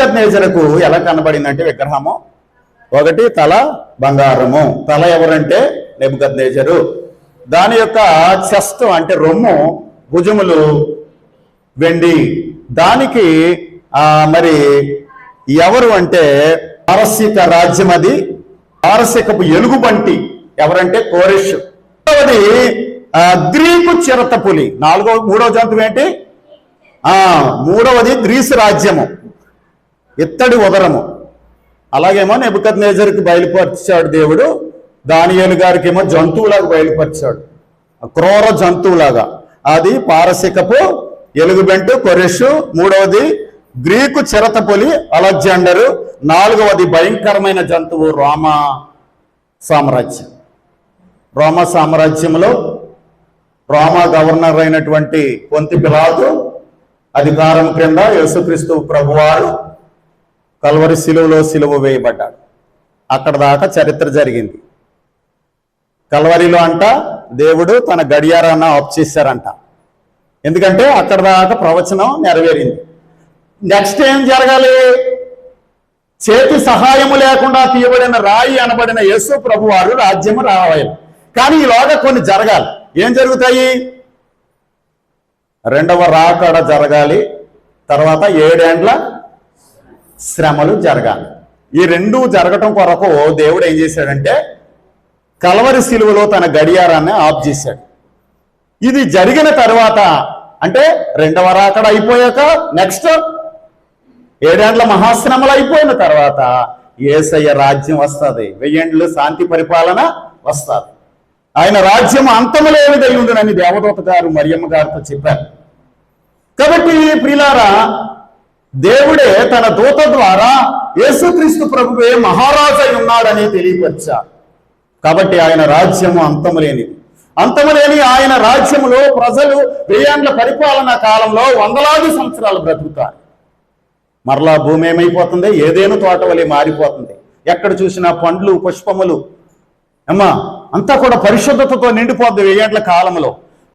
నెబుకద్నేజరకు ఎలా కనబడిందంటే విగ్రహము? ఒకటి తల బంగారము. తల ఎవరంటే నెబుకద్నేజరు దాని యొక్క చెస్ట్ అంటే రొమ్ము భుజములు వెండి. దానికి మరి ఎవరు అంటే పారసిక రాజ్యం అది. పారసికపు ఎలుగుబంటి ఎవరంటే కోరిష్. రెండవది గ్రీకు చిరత పులి. నాలుగో మూడవ జంతువు ఏంటి ఆ మూడవది గ్రీసు రాజ్యము. ఇత్తడి ఉదరము. అలాగేమో నెబుకద్ నేజర్కి బయలుపరిచాడు దేవుడు దానియేలు గారికి ఏమో జంతువులాగా బయలుపరిచాడు. క్రూర జంతువులాగా. అది పారసికపు ఎలుగుబెంటు కొరెషు మూడవది గ్రీకు చిరతపులి అలెగ్జాండరు నాలుగవది భయంకరమైన జంతువు రోమా సామ్రాజ్యం. రోమా సామ్రాజ్యంలో రోమా గవర్నర్ అయినటువంటి కొంతి పిలాదు అధికారం క్రింద యేసుక్రీస్తు ప్రభువారు కల్వరి శిలువలో శిలువ వేయబడ్డాడు. అక్కడ దాకా చరిత్ర జరిగింది. కల్వరిలో అంట దేవుడు తన గడియారాన్ని ఆఫ్ చేశారంట. ఎందుకంటే అక్కడ దాకా ప్రవచనం నెరవేరింది. నెక్స్ట్ ఏం జరగాలి? చేతి సహాయము లేకుండా తీయబడిన రాయి అనబడిన యేసు ప్రభువారు రాజ్యము రావాలి. కానీ ఈలోగా కొన్ని జరగాలి. ఏం జరుగుతాయి? రెండవ రాకడ జరగాలి. తర్వాత ఏడేండ్ల శ్రమలు జరగాలి. ఈ రెండు జరగటం కొరకు దేవుడు ఏం చేశాడంటే కలవరి శిలువలో తన గడియారాన్ని ఆఫ్ చేశాడు. ఇది జరిగిన తర్వాత అంటే రెండవ రాకడ అయిపోయాక నెక్స్ట్ ఏడేండ్ల మహాశ్రమలు అయిపోయిన తర్వాత ఏసయ్య రాజ్యం వస్తుంది. వెయ్యేండ్లు శాంతి పరిపాలన వస్తుంది. ఆయన రాజ్యం అంతము లేనిదై ఉండునని దేవదూత గారు మరియమ్మ గారితో చెప్పారు. కాబట్టి ప్రిలారా దేవుడే తన దూత ద్వారా యేసుక్రీస్తు ప్రభువే మహారాజై ఉన్నాడని తెలియపరిచారు కాబట్టి ఆయన రాజ్యము అంతము లేనిది అంతము లేని ఆయన రాజ్యములో ప్రజలు వెయ్యేండ్ల పరిపాలన కాలంలో వందలాది సంవత్సరాలు బ్రతుకుతారు. మరలా భూమి ఏమైపోతుంది? ఏదేను తోట వలె మారిపోతుంది. ఎక్కడ చూసినా పండ్లు పుష్పములు. అమ్మా అంతా కూడా పరిశుద్ధతతో నిండిపోద్ది వెయ్యేండ్ల కాలంలో.